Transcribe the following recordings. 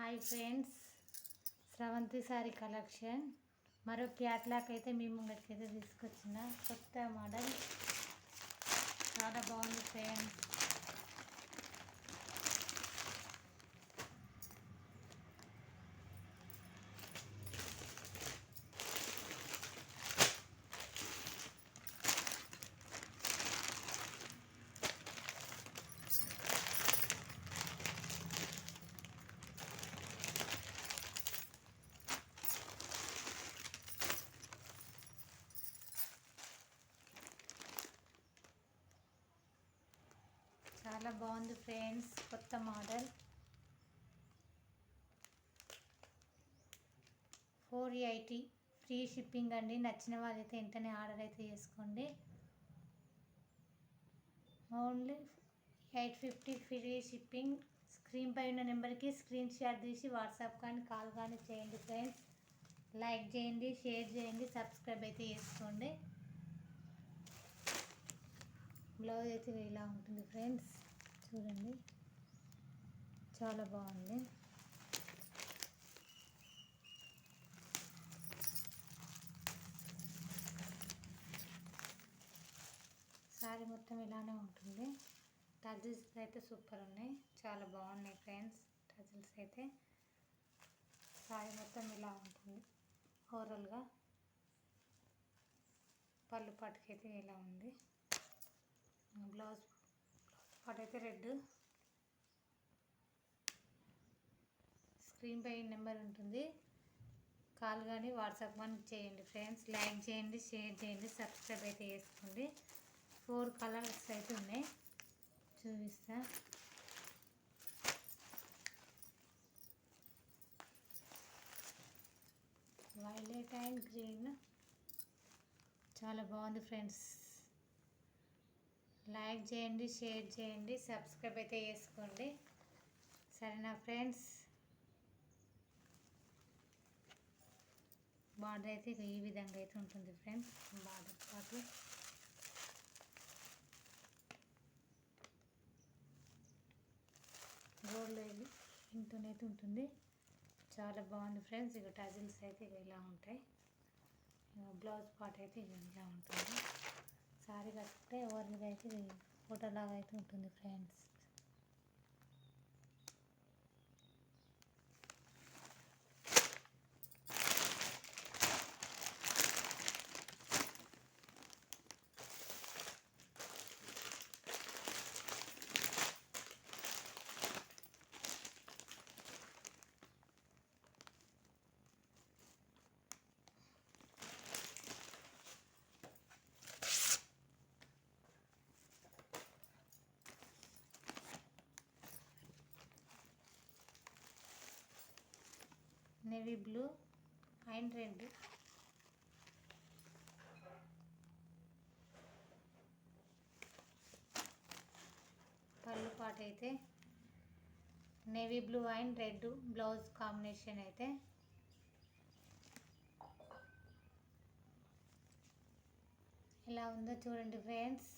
Hi friends. స్రవంతి sari collection. మరో catalogue అయితే మీ ముంగటికైతే తీసుకొచ్చిన కొత్త మోడల్. చాలా బాగుంది ఫ్రెండ్స్. చాలా బాగుంది ఫ్రెండ్స్ కొత్త model. Four eighty free shipping అండి. నచ్చిన వాళ్ళైతే వెంటనే ఆర్డర్ అయితే చేసుకోండి. Only eight fifty free shipping screen పై ఉన్న నెంబర్కి స్క్రీన్ షాట్ తీసి వాట్సాప్ కానీ కాల్ కానీ చేయండి ఫ్రెండ్స్. లైక్ చేయండి షేర్ చేయండి సబ్స్క్రైబ్ అయితే చేసుకోండి. బ్లౌజ్ అయితే ఇలా ఉంటుంది ఫ్రెండ్స్. చూడండి. చాలా బాగుంది. సారీ మొత్తం ఇలానే ఉంటుంది. టజిల్స్ అయితే సూపర్ ఉన్నాయి. చాలా బాగున్నాయి ఫ్రెండ్స్ టజిల్స్ అయితే. సారీ మొత్తం ఇలా ఉంటుంది. ఓవరాల్గా పళ్ళు పట్టుకైతే ఇలా ఉంది. బ్లౌజ్ ఒకటైతే అయితే రెడ్. స్క్రీన్ పై నెంబర్ ఉంటుంది. కాల్ కానీ వాట్సాప్ కానీ చేయండి ఫ్రెండ్స్. లైక్ చేయండి షేర్ చేయండి సబ్స్క్రైబ్ అయితే చేసుకోండి. ఫోర్ కలర్స్ అయితే ఉన్నాయి. చూపిస్తా. Violet and green. చాలా బాగుంది ఫ్రెండ్స్. లైక్ చేయండి షేర్ చేయండి సబ్స్క్రైబ్ అయితే చేసుకోండి. సరేనా ఫ్రెండ్స్? బార్డర్ అయితే ఈ విధంగా అయితే ఉంటుంది ఫ్రెండ్స్. బార్డర్ పాటు. రోడ్లో ఇంటూనైతే ఉంటుంది. చాలా బాగుంది ఫ్రెండ్స్. ఇక టజిల్స్ అయితే ఇక ఇలా ఉంటాయి. బ్లౌజ్ పార్ట్ అయితే ఇక ఇలా ఉంటుంది. సారీ కట్టుకుంటే అయితే ఫోటో లాగా అయితే ఉంటుంది friends. Navy blue and red. పళ్ళు పాట అయితే navy blue and red blouse combination అయితే. ఎలా ఉందో చూడండి ఫ్రెండ్స్.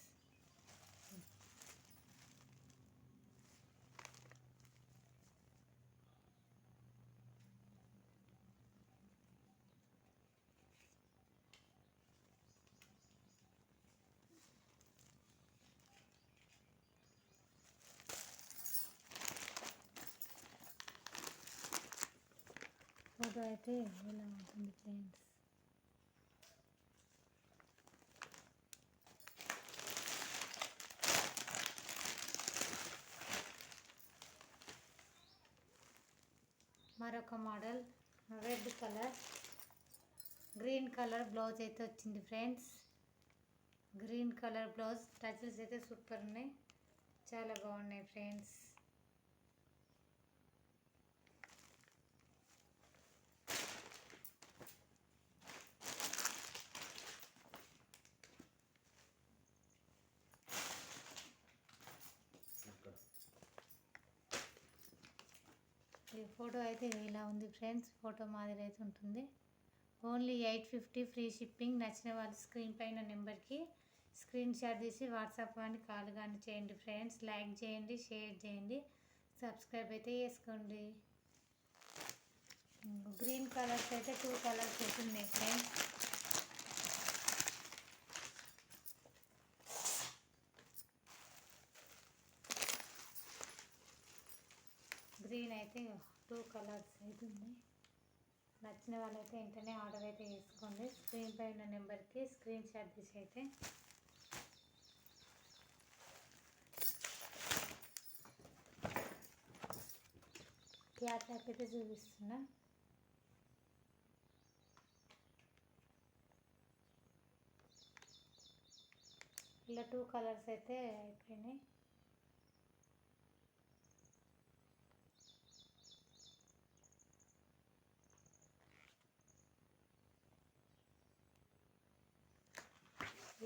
ఫోటో అయితే ఇలా ఉంటుంది ఫ్రెండ్స్. మరొక model red colour green colour blouse అయితే వచ్చింది friends. Green colour blouse touches అయితే సూపర్ ఉన్నాయి. చాలా బాగున్నాయి ఫ్రెండ్స్. ఈ ఫోటో అయితే ఇలా ఉంది ఫ్రెండ్స్ ఫోటో మాదిరి అయితే ఉంటుంది. Only eight fifty free shipping. నచ్చిన వాళ్ళు స్క్రీన్ పైన నెంబర్కి స్క్రీన్ షాట్ తీసి వాట్సాప్ కానీ కాల్ కానీ చేయండి ఫ్రెండ్స్. లైక్ చేయండి షేర్ చేయండి సబ్స్క్రైబ్ అయితే చేసుకోండి. గ్రీన్ కలర్స్ అయితే టూ కలర్స్ అయితే ఉన్నాయి ఫ్రెండ్స్ గ్రీన్ అయితే టూ కలర్స్ అయితే ఉన్నాయి నచ్చిన వాళ్ళైతే వెంటనే ఆర్డర్ అయితే చేసుకోండి స్క్రీన్ పై ఉన్న నెంబర్కి స్క్రీన్ షాట్ తీసి అయితే. క్లాత్ యాప్ అయితే చూపిస్తున్నా. ఇలా టూ కలర్స్ అయితే అయిపోయినాయి.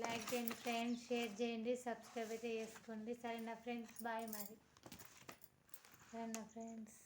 లైక్ చేయండి ఫ్రెండ్స్ షేర్ చేయండి సబ్స్క్రైబ్ అయితే చేసుకోండి. సరే నా ఫ్రెండ్స్? బాయ్ మరి. సరే నా ఫ్రెండ్స్?